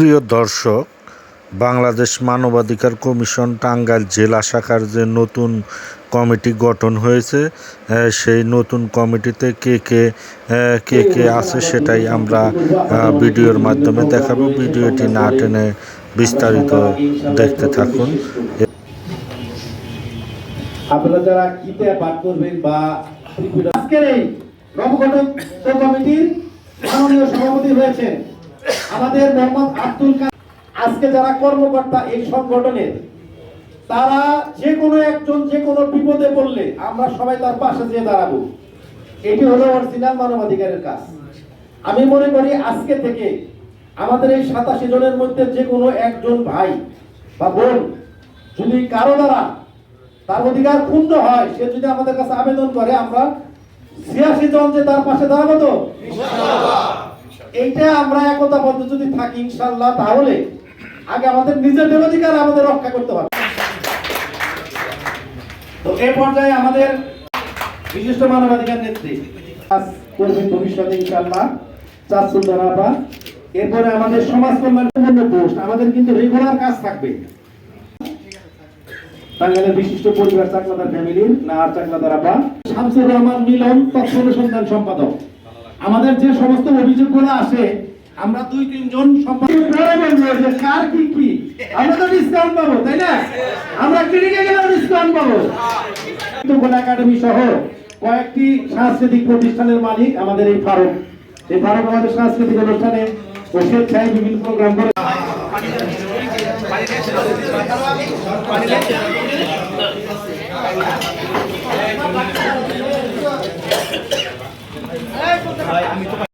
প্রিয় দর্শক, বাংলাদেশ মানবাধিকার কমিশন টাঙ্গাইল জেলা শাখার যে নতুন কমিটি গঠন হয়েছে সেই নতুন কমিটিতে কে কে কে কে আছে সেটাই আমরা ভিডিওর মাধ্যমে দেখাবো। ভিডিওটি না টেনে বিস্তারিত দেখতে থাকুন। আপনারা যারা কিতে করবেন বা আজকের এই নবগঠন কমিটির মাননীয় সভাপতি হয়েছেন আমাদের মোহাম্মদ আব্দুল আজকে যারা কর্মকর্তা এই সংগঠনের তারা যে কোনো একজন যে কোনো বিপদে পড়লে আমরা সবাই তার পাশে যেয়ে দাঁড়াবো। এটি হলো অরিজিনাল মানবাধিকারের কাজ। আমি মনে করি আজকে থেকে আমাদের এই সাতাশি জনের মধ্যে যে কোনো একজন ভাই বা বোন যদি কারও দ্বারা তার অধিকার ক্ষুণ্ণ হয়, সে যদি আমাদের কাছে আবেদন করে, আমরা ছিয়াশি জন যে তার পাশে দাঁড়াবো তো? এইটা আমরা একতাবদ্ধ যদি থাকি ইনশাল্লাহ তাহলে আগে আমাদের নিজেদের অধিকার আমাদের রক্ষা করতে হবে। তো এই পর্যায়ে আমাদের বিশিষ্ট মানবাধিকার নেত্রী কাজ করবেন ভবিষ্যতে ইনশাল্লাহ চাষুল ধরাবা এরপরে আমাদের সমাজ কল্যাণ পোস্ট আমাদের কিন্তু রেগুলার কাজ থাকবে। টাঙ্গাইলের বিশিষ্ট পরিবার চাকলাদার ফ্যামিলির নাহার চাকলাদার আপা শামসুর রহমান মিলন তথ্য অনুসন্ধান সম্পাদক। আমাদের যে সমস্ত অভিযোগগুলো আসে, আমরা দুই, তিনজন কার কি কি? আমরা তো ডিসকাউন্ট পাবো, তাই না? আমরা ক্লিনিকে গেলেও ডিসকাউন্ট পাবো। কিন্তু গোলা একাডেমি সহ কয়েকটি সাংস্কৃতিক প্রতিষ্ঠানের মালিক আমাদের এই ফারুক। এই ফারুক আমাদের সাংস্কৃতিক অনুষ্ঠানে ও স্বেচ্ছায় বিভিন্ন প্রোগ্রাম করে। ভাই আমি তো